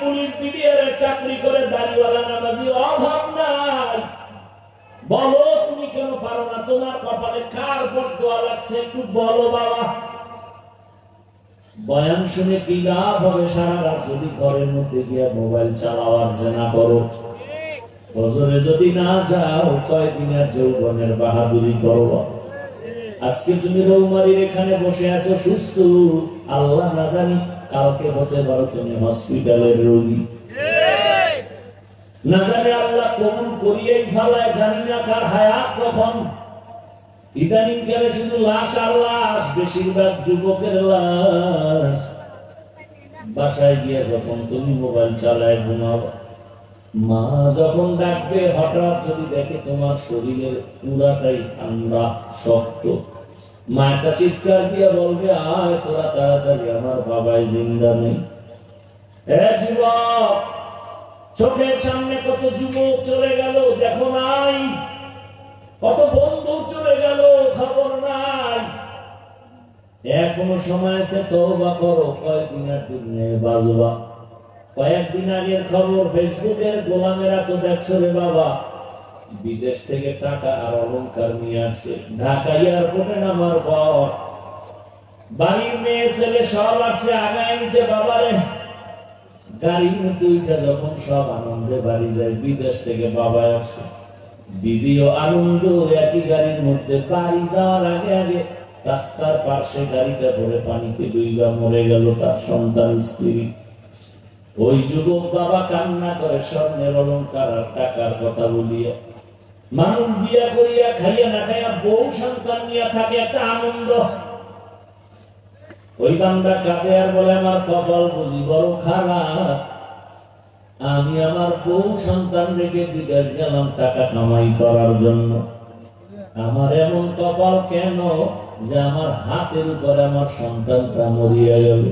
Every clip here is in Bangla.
পুলিশ বিডিআর চাকরি করে দাড়িওয়ালা নামাজি, অভাব নাই। বলো, তুমি কেন পারো না? তোমার কপালে কার বদোয়া লাগছে একটু বলো বাবা। বয়ান শুনে কি লাভ হবে? সারা রাত যদি ঘরের মধ্যে গিয়ে মোবাইল চালাওয়ার জেনা করো। যদি না যাও কয়দিনের যৌবনের বাহাদুরি করো? আজকে তুমি রৌমারির এখানে বসে আছো, সুস্থ। আল্লাহ না জানি কালকে হতে পারো তুমি হসপিটালের রোগী। না জানি আল্লাহ কবুল করিয়েই ফেলায় জানি না কার হায়াত কখন। ইদানিং কালে শুধু লাশ আর লাশ বেশিরভাগ যুবকের লাশ। বাসায় গিয়ে যখন তুমি মোবাইল চালায় ঘুমাও মা যখন ডাকবে হঠাৎ যদি দেখে তোমার শরীরের পুরাটাই ঠান্ডা শক্ত মা একটা চিৎকার দিয়ে বলবে, আয় তোরা তাড়াতাড়ি, আমার বাবাই জিন্দা নেই। চোখের সামনে কত যুবক চলে গেল, দেখো নাই। কত বন্ধু চলে গেল, খবর নাই। এখনও সময় আছে, তওবা করো কয়েকদিনের দুনিয়ায় বাজবা। কয়েকদিন আগের খবর, ফেসবুকের গোলামেরা তো দেখছ রে বাবা। বিদেশ থেকে টাকা আর অলংকার নিয়ে আসছে। ঢাকা এয়ারপোর্টে নামার পর বাড়ির মেয়ে ছেলে সব আছে আগায় নিতে বাবারে। আসছে। রাস্তার পাশে গাড়িটা পানিতে মরে গেল তার সন্তান, স্ত্রী। ওই যুবক বাবা কান্না করে স্বর্ণের অলঙ্কার আর টাকার কথা বলিয়া মানুষ বিয়া করিয়া খাইয়া না খাইয়া বউ সন্তান নিয়ে থাকে একটা আনন্দ। ওই বান্দা কাঁদে আর বলে, আমার কপাল বুঝি বড় খারাপ। আমি আমার বউ সন্তান রেখে বিদেশ গেলাম টাকা কামাই করার জন্য। আমার এমন কপাল কেন যে আমার হাতের উপরে আমার সন্তানটা মরিয়া গেল?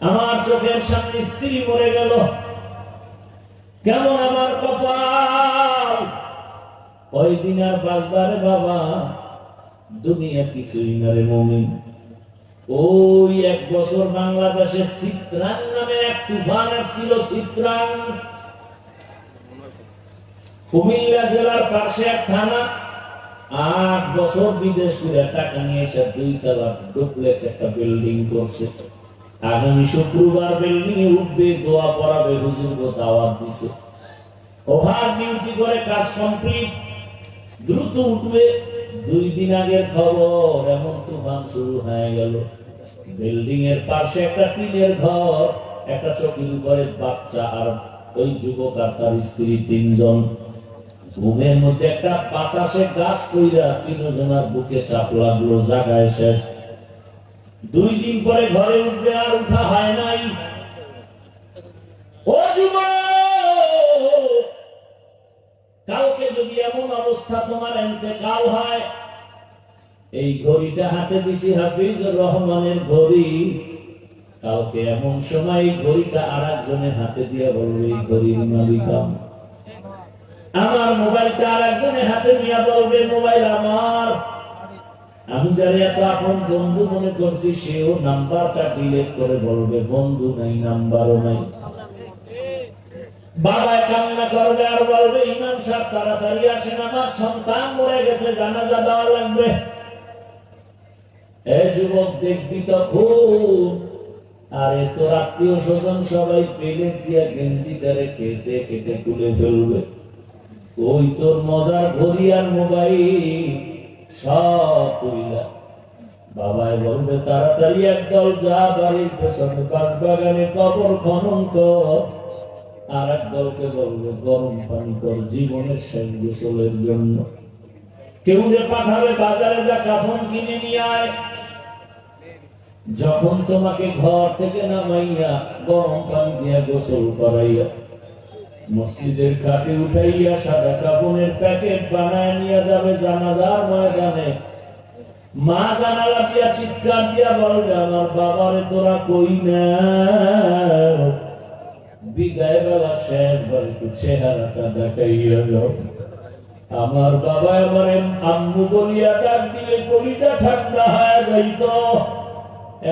আমার চোখের সামনে স্ত্রী মরে গেল। কেমন আমার কপাল? ওই দিন আর বাঁচবারে বাবা, দুনিয়া কিছুই না রে মমিন। ওই এক বছর বাংলাদেশে চিত্রাং নামে এক তুফান আসছিল চিত্রাং কুমিল্লা জেলার পাশে এক থানা। আট বছর বিদেশ করে টাকা নিয়ে এসে দুই তলা ডুপ্লেক্স একটা বিল্ডিং করছে। আগামী শুক্রবার বিল্ডিং এ উঠবে, দোয়া পড়াবে হুজুর দাওয়াত দিছে। ওভার ডিউটি করে কাজ কমপ্লিট। দ্রুত উঠবে। দুই দিন আগের খবর, এমন তুফান শুরু হয়ে গেল। বিল্ডিং এর পাশে একটা টিনের ঘর, একটা চকির উপরে বাচ্চা আর ওই যুবক আর তার স্ত্রী তিনজন। ঘুমের মধ্যে একটা বাতাসে গাছ কইরা তিনজনের বুকে চাপ লাগল, জাগায় শেষ। দুই দিন পরে ঘরে উঠবে আর উঠা হয় নাই। ও যুবক! কালকে যদি এমন অবস্থা তোমার এতেকাল হয়, এই ঘড়িটা হাতে দিছি হাফিজ রহমানের ঘড়ি। কালকে এমন সময় ঘড়িটা আর একজনের হাতে দিয়ে বলবে এই ঘড়ির মালিক। আমার মোবাইলটা আর একজনের হাতে নিয়ে বলবে মোবাইল আমার। আমি যারা এত আপন বন্ধু মনে করছি, সেও নাম্বারটা ডিলিট করে বলবে, বন্ধু নাই, নাম্বারও নাই। বাবা কান্না করবে আর বলবে, ইমাম সাহেব, তাড়াতাড়ি আসেন, আমার সন্তান মরে গেছে, জানাজা দেওয়া লাগবে। এই যুবক, দেখবি তো খুব। আরে তোর আত্মীয় স্বজন সবাই প্লেট দিয়া গেঞ্জিটারে কেটে কেটে তুলে ফেলবে ওই তোর মজার ঘড়ি আর মোবাইল, সব কইলা বাবাই বলবে, তাড়াতাড়ি একদল যা বাড়ির পেছনে বাগ বাগানে কবর খনন কর। আর এক দলকে বলবে গরম পানি কর, জীবনের শেষ গোসলের জন্য। কেউ যে পাঠাবে, বাজারে যা কাফন কিনে নিয়ে আয়। যখন তোমাকে ঘর থেকে নামাইয়া গরম পানি দিয়া গোসল করাইয়া মসজিদের কাটে উঠাইয়া সাদা কাপনের প্যাকেট বানায় নিয়ে যাবে জানাজার ময়দানে। মা জানালা দিয়া চিৎকার দিয়া বলবে, আমার বাবারে তোরা কই না? চেহারাটা দেখাইয়া যাও। আমার বাবা আম্মু বলিয়া ডাক দিলে কলিজা ঠান্ডা হয়ে যাইত।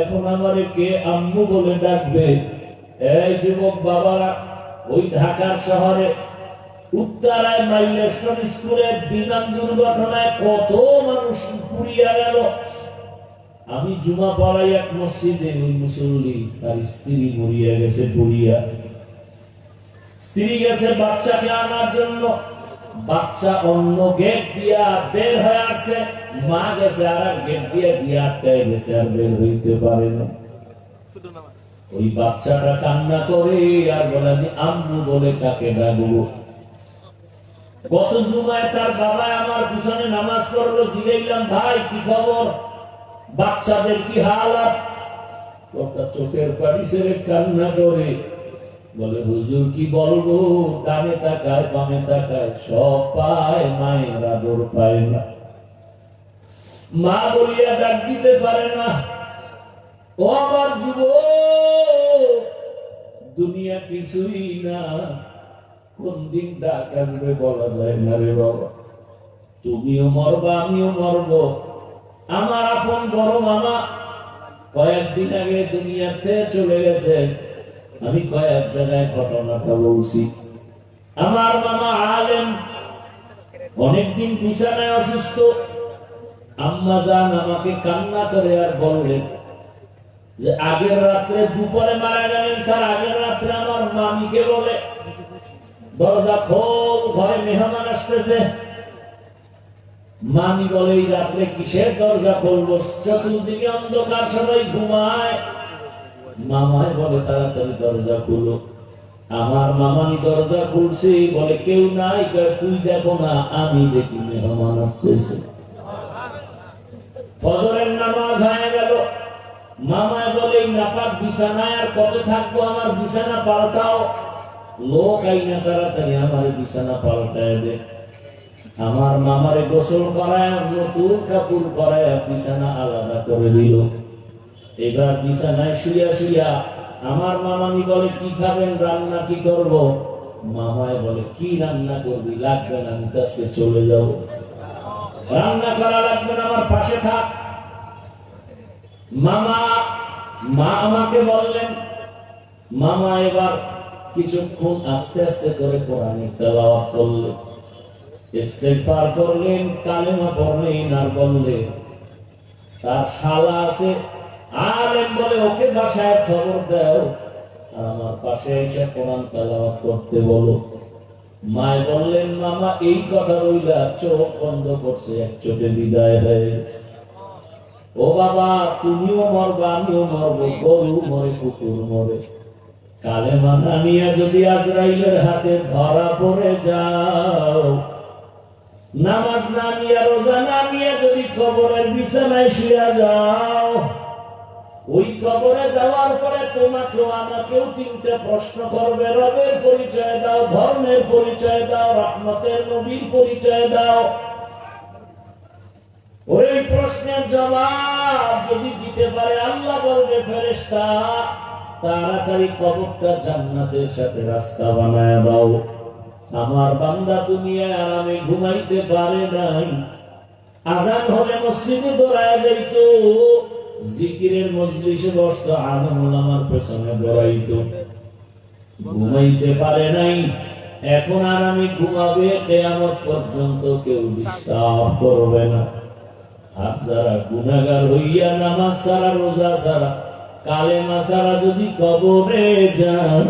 এখন আমারে কে আম্মু বলে ডাকবে? এই যুবক বাবারা, ওই ঢাকার শহরে উত্তরায় স্কুলের বিমান দুর্ঘটনায় কত মানুষ পুড়িয়া গেল। আমি জুমা পড়াই এক মসজিদে ওই মুসল্লি, তার স্ত্রী মরিয়া গেছে পুড়িয়া স্ত্রী গেছে বাচ্চাকে আনার জন্য। বাচ্চা অন্য গেট দিয়া বের হয়ে আসছে। মা গেছে আর গেট দিয়া দিয়ে আটকায় গেছে, আর বের হইতে পারে না। ওই বাচ্চাটা কান্না করে আর বলে, আমি আম্মু বলে কাকে ডাকবো। গত জুমায় তার বাবা আমার পিছনে নামাজ পড়ল, জিগাইলাম, ভাই, কি খবর? বাচ্চাদের কি হালাত? ওটা চোখের পানি ছেড়ে কান্না করে। বলে, হুজুর কি বলব? ডানে তাকায়, বামে তাকায়, সব পায়, মায়ের আদর পায় না। মা বলিয়া ডাক দিতে পারে না। ও আমার যুব দুনিয়া কিছুই না। কোন দিন ডাক আসবে বলা যায় না রে বাবা। তুমিও মরবা, আমিও মরব। আমার আপন বড় মামা কয়েকদিন আগে দুনিয়াতে চলে গেছে। আমি কয়েক জায়গায় ঘটনাটা বলছি। আমার মামা আলেম অনেকদিন বিছানায় অসুস্থ। আম্মা যান আমাকে কান্না করে আর বললেন যে, আগের রাত্রে দুপুরে মারা গেলেন তার আগের রাত্রে আমার মামিকে বলে। দরজা খোল, ঘরে মেহমান আসতেছে। মামি বলে, এই রাত্রে কিসের দরজা খুলবো? চতুর্দিকে অন্ধকার, সবাই ঘুমায়। মামায় বলে, তাড়াতাড়ি দরজা খুলো। আমার মামানি দরজা খুলছে, বলে, কেউ নাই? তুই দেখো না, আমি দেখি মেহমান আসতেছে। ফজরের নামাজ হয়ে গেল। মামায় বলে নাপাক বিছানায় আর কত থাকব? আমার বিছানা পাল্টাও। লোক আইনা তাড়াতাড়ি আমার বিছানা পাল্টায় দে আমার মামারে গোসল করায়, নতুন কাপড় করায় বিছানা আলাদা করে দিল। এবার বিছানায় শুইয়া শুইয়া আমার মামানি বলে, কি খাবেন? রান্না কি করব? মামায় বলে, কি রান্না করবি? লাগবে না আমি কাছে চলে যাব রান্না করা লাগবে না, আমার পাশে থাক। মামা, মা আমাকে বললেন, মামা এবার কিছুক্ষণ আস্তে আস্তে করে কোরআনের তেলাওয়াত করলেন ইস্তেগফার করলেন, কালেমা পড়লেন আর বললেন, তার শালা আছে আলেম বলে, ওকে বাসায় খবর দাও। আমার পাশে এসে কোরআন তেলাওয়াত করতে বলো মায় বললেন, মামা, এই কথা বইলা চোখ বন্ধ করছে, এক চোখে বিদায় হয়ে ও বাবা, তুমিও মরবা, আমিও মরবো, গরু মরে, কুকুর মরে। কালে মানা নিয়ে যদি আজরাইলের হাতে ধরা পড়ে যাও, নামাজ না নিয়ে, রোজা না নিয়ে যদি কবরের বিছানায় শুয়ে যাও ওই কবরে যাওয়ার পরে তোমাকেও আমাকেও তিনটে প্রশ্ন করবে, রবের পরিচয় দাও, ধর্মের পরিচয় দাও, রহমতের নবীর পরিচয় দাও। ওই প্রশ্নের জবাব যদি দিতে পারে, আল্লাহ বলবে, ফেরেশতা, তাড়াতাড়ি কবরটা জান্নাতের সাথে রাস্তা বানায় দাও। আমার বান্দা দুনিয়ায় আরামে ঘুমাইতে পারে নাই। আজান হলে মসজিদে দৌড়ায় যাইত। জিকিরের মজলিসে বসতো আলম ওলামার পেছনে দৌড়াইতো ঘুমাইতে পারে নাই। এখন আরামে ঘুমাবে, কেয়ামত পর্যন্ত কেউ ডিস্টার্ব করবে না। আর যারা গুনাগার হইয়া নামাজ সারা রোজা সারা কালেমা সারা যদি কবরে যান,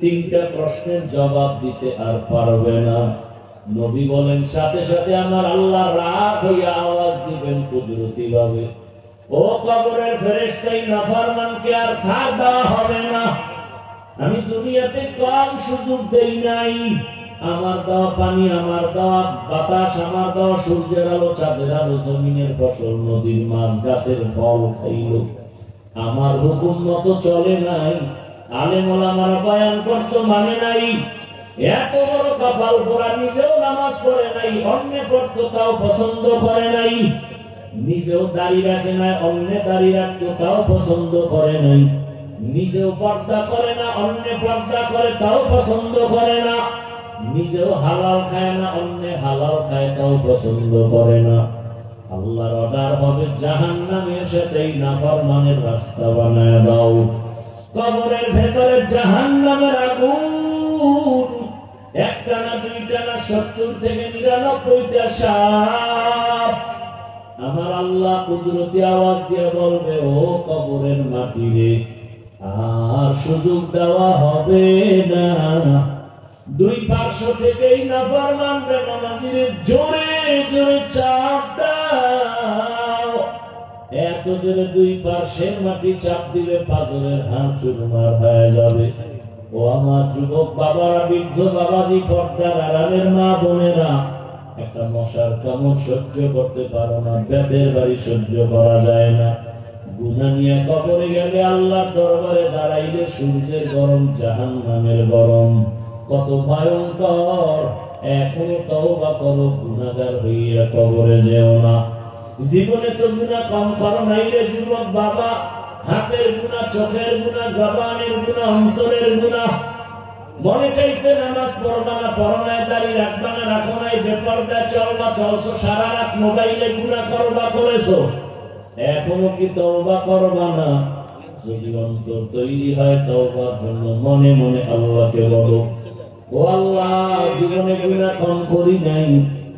তিনটা প্রশ্নের জবাব দিতে আর পারবে না। নবী বলেন, সাথে সাথে আমার আল্লাহ রাগ হইয়া আওয়াজ দিবেন কুদরতি ভাবে ও কবরের ফেরেশতাই নাফরমানকে আর ছাড় দেওয়া হবে না। আমি দুনিয়াতে কম সুযোগ দেই নাই। আমার দেওয়া পানি, আমার দেওয়া বাতাস, আমার দেওয়া সূর্যের আলো, চাঁদের আলো, জমিনের ফসল, নদীর মাছ, গাছের ফল খাইল। আমার হুকুম মতো চলে নাই। আলেম ওলামারা বয়ান করতো মানে নাই। এত বড় কপাল পরা নিজেও নামাজ পড়ে নাই, অন্য পড়তো, তাও পছন্দ করে নাই। নিজেও দাড়ি রাখে নাই, অন্য দাড়ি রাখতো তাও পছন্দ করে নাই। নিজেও পর্দা করে না, অন্য পর্দা করে তাও পছন্দ করে না। নিজেও হালাল খায় না, অন্য হালাল খায় তাও পছন্দ করে না। আল্লাহর অর্ডার হবে জাহান নামের সাথেই নাফরমানের রাস্তা বানায় দাও। কবরের ভেতরে জাহান নামের আগুন। একটা না দুইটা না সত্তর থেকে নিরানব্বইটা সাপ। আমার আল্লাহ কুদরতি আওয়াজ দিয়ে বলবে, ও কবরের মাটি রে আর সুযোগ দেওয়া হবে না। দুই পার্শ্ব থেকেই নাফার মানবে, নামাজির জোরে জোরে চাপ দাও। এত জোরে দুই পার্শ্বের মাটি চাপ দিলে পাথরের হাড় চুরমার হয়ে যাবে। ও আমার যুবক বাবারা, বৃদ্ধ বাবাজি, পর্দার আড়ালের মা বোনেরা একটা মশার কামড় সহ্য করতে পারো না বেদের বাড়ি সহ্য করা যায় না। গুনা নিয়ে কবরে গেলে আল্লাহর দরবারে দাঁড়াইলে সূর্যের গরম জাহান নামের গরম। কত ভয়ঙ্কর! এখনও তওবা করো, গুনাহগার হইয়া কবরে যেও না। জীবনে তো গুনাহ কম করো নাই রে যুবক বাবা। হাতের গুনাহ, চোখের গুনাহ, জবানের গুনাহ, অন্তরের গুনাহ। মনে চাইছে নামাজ পড়বা না পড়নায় দাঁড়ি রাখবা না, রাখো নাই বেপরদা চলবা চলছো সারা রাত মোবাইলে গুনাহ করবা করেছ। এখনও কি তওবা করবা না? যদি অন্তর তৈরি হয় তওবার জন্য মনে মনে আল্লাহকে বলো। ও আল্লাহ, জীবনে গুনাহ কম করি নাই।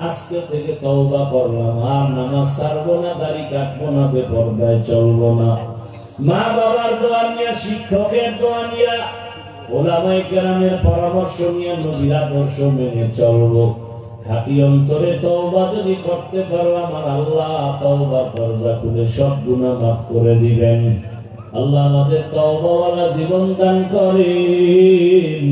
আজকে থেকে তওবা করলাম, আর নামাজ ছাড়বো না, দাড়ি কাটবো না, বেপরদায় চলবো না। মা বাবার দোয়া নিয়ে, শিক্ষকের দোয়া নিয়ে ওলামাই কেরামের পরামর্শ নিয়ে নবীর আদর্শ মেনে চলবো। খাটি অন্তরে তওবা যদি করতে পারো, আমার আল্লাহ তওবা দরজা খুলে সব গুনাহ মাফ করে দিবেন। আল্লাহ আমাদের তওবাওয়ালা জীবন দান করেন।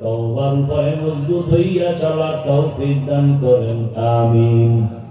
তওবার উপরে মজবুত হইয়া চলার তৌফিক দান করেন, আমিন।